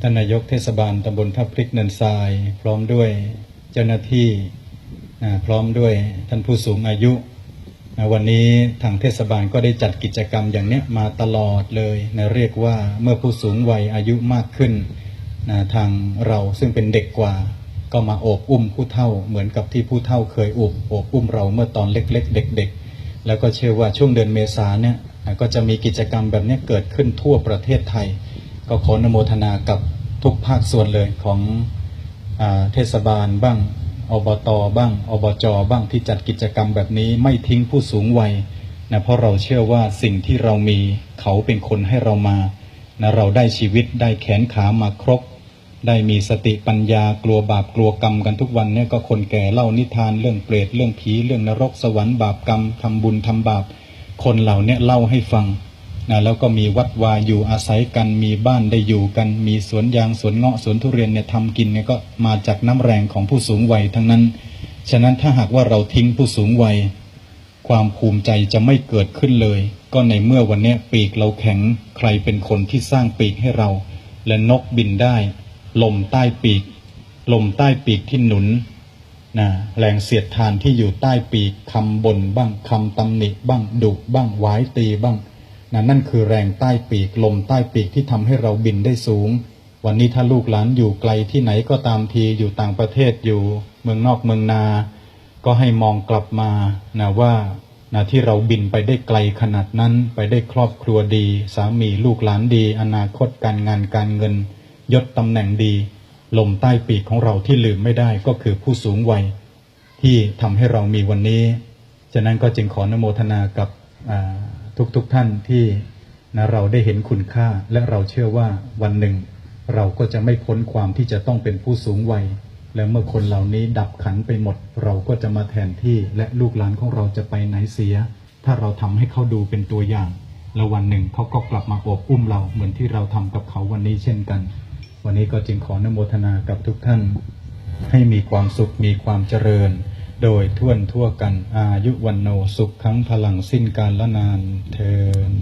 ท่านนายกเทศบาลตำบลทับพริกเนินทราย พร้อมด้วยเจ้าหน้าที่พร้อมด้วยท่านผู้สูงอายุ วันนี้ทางเทศบาลก็ได้จัดกิจกรรมอย่างนี้มาตลอดเลยนะเรียกว่าเมื่อผู้สูงวัยอายุมากขึ้นนะทางเราซึ่งเป็นเด็กกว่า ก็มาโอบอุ้มผู้เฒ่า เหมือนกับที่ผู้เฒ่าเคยอบโอบอุ้มเราเมื่อตอนเล็ก ๆ เด็ก ๆ แล้วก็เชื่อว่าช่วงเดือนเมษาเนี่ยก็จะมีกิจกรรมแบบนี้เกิดขึ้นทั่วประเทศไทย ก็ขออนุโมทนากับทุกภาคส่วนเลยของอเทศบาลบ้างอบตบ้างอบจบ้างที่จัดกิจกรรมแบบนี้ไม่ทิ้งผู้สูงวัยนะเพราะเราเชื่อว่าสิ่งที่เรามีเขาเป็นคนให้เรามานะเราได้ชีวิตได้แขนขามาครบ ได้มีสติปัญญากลัวบาปกลัวกรรมกันทุกวันเนี่ยก็คนแก่เล่านิทานเรื่องเปรตเรื่องผีเรื่องนรกสวรรค์บาปกรรมทำบุญทำบาป คนเหล่านี้เล่าให้ฟัง นะแล้วก็มีวัดวาอยู่อาศัยกันมีบ้านได้อยู่กัน มีสวนยางสวนเงาะสวนทุเรียนเนี่ยทำกินเนี่ยก็มาจากน้ำแรงของผู้สูงวัยทั้งนั้น ฉะนั้นถ้าหากว่าเราทิ้งผู้สูงวัย ความภูมิใจจะไม่เกิดขึ้นเลย ก็ในเมื่อวันนี้ปีกเราแข็งใครเป็นคนที่สร้างปีกให้เรา และนกบินได้ ลมใต้ปีก ลมใต้ปีกที่หนุนนะแรงเสียดทานที่อยู่ใต้ปีกคำบนบ้างคำตำหนิบ้างดุบ้างหวายตีบ้าง นะนั่นคือแรงใต้ปีกลมใต้ปีกที่ทำให้เราบินได้สูง วันนี้ถ้าลูกหลานอยู่ไกลที่ไหนก็ตามทีอยู่ต่างประเทศอยู่ เมืองนอกเมืองนา ก็ให้มองกลับมานะว่านะที่เราบินไปได้ไกลขนาดนั้น ไปได้ครอบครัวดี สามีลูกหลานดี อนาคตการงานการเงิน ยศตำแหน่งดี ลมใต้ปีกของเราที่ลืมไม่ได้ก็คือผู้สูงวัย ที่ทำให้เรามีวันนี้ ฉะนั้นก็จึงขออนโมทนากับ ทุกๆทท่านที่นะเราได้เห็นคุณค่าและเราเชื่อว่าวันหนึ่ง เราก็จะไม่พ้นความที่จะต้องเป็นผู้สูงวัย และเมื่อคนเหล่านี้ดับขันไปหมด เราก็จะมาแทนที่และลูกหลานของเราจะไปไหนเสีย ถ้าเราทำให้เขาดูเป็นตัวอย่าง แล้ววันหนึ่งเขาก็กลับมาโอบอุ้มเราเหมือนที่เราทำกับเขาวันนี้เช่นกัน วันนี้ก็จึงขอนโมทนากับทุกท่าน ให้มีความสุขมีความเจริญ โดยท่วนทั่วกันอายุวันโนสุขขังพลังสิ้นการละนานเทิน